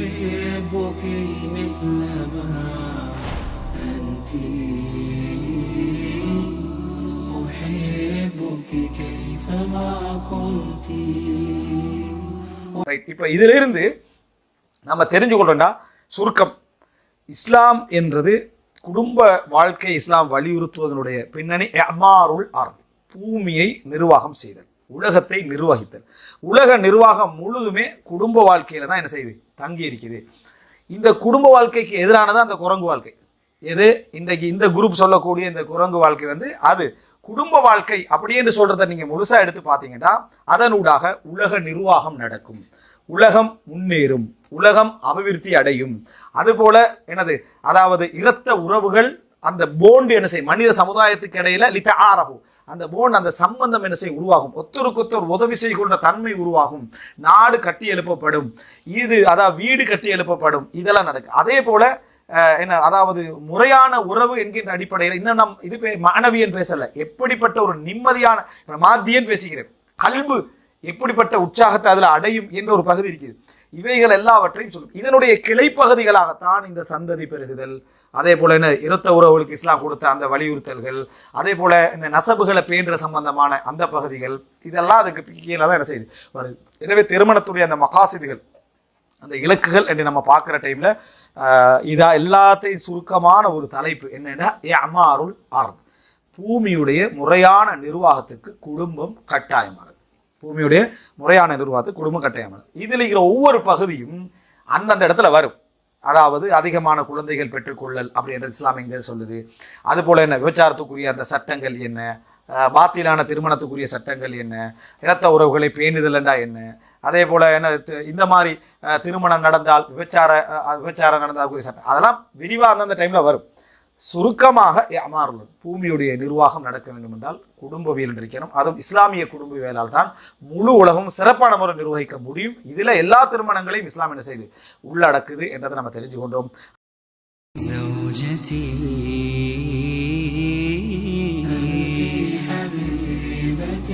أحبك مثل ما أنت أحبك كيفما كنت right இப்போ இதிலிருந்து நம்ம தெரிஞ்சுக்கொள்றோம்டா சுருக்கம் இஸ்லாம் என்றது குடும்ப வாழ்க்கை இஸ்லாம் வலியுறுத்துவதனுடைய பின்னணி அமாருள் அர்த் பூமியை நிர்வாகம் செய்தல் உலகத்தை நிர்வகித்தல் உலக நிர்வாகம் முழுதுமே குடும்ப வாழ்க்கையில தான் என்ன செய்யுது தங்கி இருக்குது இந்த குடும்ப வாழ்க்கைக்கு எதிரானது அந்த குரங்கு வாழ்க்கை. எது? இன்றைக்கு இந்த குரூப் சொல்லக்கூடிய இந்த குரங்கு வாழ்க்கை வந்து அது. குடும்ப வாழ்க்கை அப்படி என்று சொல்றதை நீங்க முழுசா எடுத்து பார்த்தீங்கன்னா அதனூடாக உலக நிர்வாகம் நடக்கும். உலகம் முன்னேறும். உலகம் அபிவிருத்தி அடையும். அதுபோல எனது அதாவது இரத்த உறவுகள் அந்த போண்டு என்ன செய்யும்? மனித சமுதாயத்துக்கு இடையில லித்த ஆரகும் அந்த போன் அந்த சம்பந்தம் என்ன செய்ய உருவாகும். ஒத்தருக்கொத்தர் உதவி செய்கின்ற தன்மை உருவாகும். நாடு கட்டி எழுப்பப்படும். இது அதாவது வீடு கட்டி எழுப்பப்படும். இதெல்லாம் நடக்கும் அதே போல என்ன அதாவது முறையான உறவு என்கின்ற அடிப்படையில் இன்னும் நம் இது பே- மாணவியன் பேசல. எப்படிப்பட்ட ஒரு நிம்மதியான மாத்தியன் பேசுகிறேன் கல்பு எப்படிப்பட்ட உற்சாகத்தை அதில் அடையும் என்ற ஒரு பகுதி இருக்குது. இவைகள் எல்லாவற்றையும் சொல்லும். இதனுடைய கிளைப்பகுதிகளாகத்தான் இந்த சந்ததி பெருகுதல். அதே போல என்ன? இரத்த உறவுகளுக்கு இஸ்லாம் கொடுத்த அந்த வலியுறுத்தல்கள். அதே போல இந்த நசபுகளை பேன்ற சம்பந்தமான அந்த பகுதிகள். இதெல்லாம் அதுக்கு கீழே தான் என்ன செய்யுது? வருது. எனவே திருமணத்துடைய அந்த மகாசிதிகள் அந்த இலக்குகள் என்று நம்ம பார்க்குற டைம்ல இதா எல்லாத்தையும் சுருக்கமான ஒரு தலைப்பு என்னென்னா ஏ அமாருள் அர்த். பூமியுடைய முறையான நிர்வாகத்துக்கு குடும்பம் கட்டாயமானது. பூமியுடைய முறையான நிர்வாகத்தை குடும்பம் கட்டையாமல் இதில் இருக்கிற ஒவ்வொரு பகுதியும் அந்தந்த இடத்துல வரும். அதாவது அதிகமான குழந்தைகள் பெற்றுக்கொள்ளல் அப்படின்ற இஸ்லாமியங்கள் சொல்லுது. அதுபோல் என்ன? விபச்சாரத்துக்குரிய அந்த சட்டங்கள் என்ன? அஹ், பாத்திலான திருமணத்துக்குரிய சட்டங்கள் என்ன? இரத்த உறவுகளை பேணுதல் என்ன? அதே போல் என்ன? இந்த மாதிரி திருமணம் நடந்தால் விபச்சார விபச்சாரம் நடந்தால் கூடிய சட்டம். அதெல்லாம் விரிவாக அந்தந்த டைமில் வரும். சுருக்கமாக அமாருள்ளது. பூமியுடைய நிர்வாகம் நடக்க வேண்டும் என்றால் குடும்பவியல் இருக்கணும். அதுவும் இஸ்லாமிய குடும்பவியலால் தான் முழு உலகம் சிறப்பான முறை நிர்வகிக்க முடியும். இதில் எல்லா திருமணங்களையும் இஸ்லாம் என்ன செய்து உள்ளடக்குது என்றதை நம்ம தெரிஞ்சு கொண்டோம் زوجتي أنت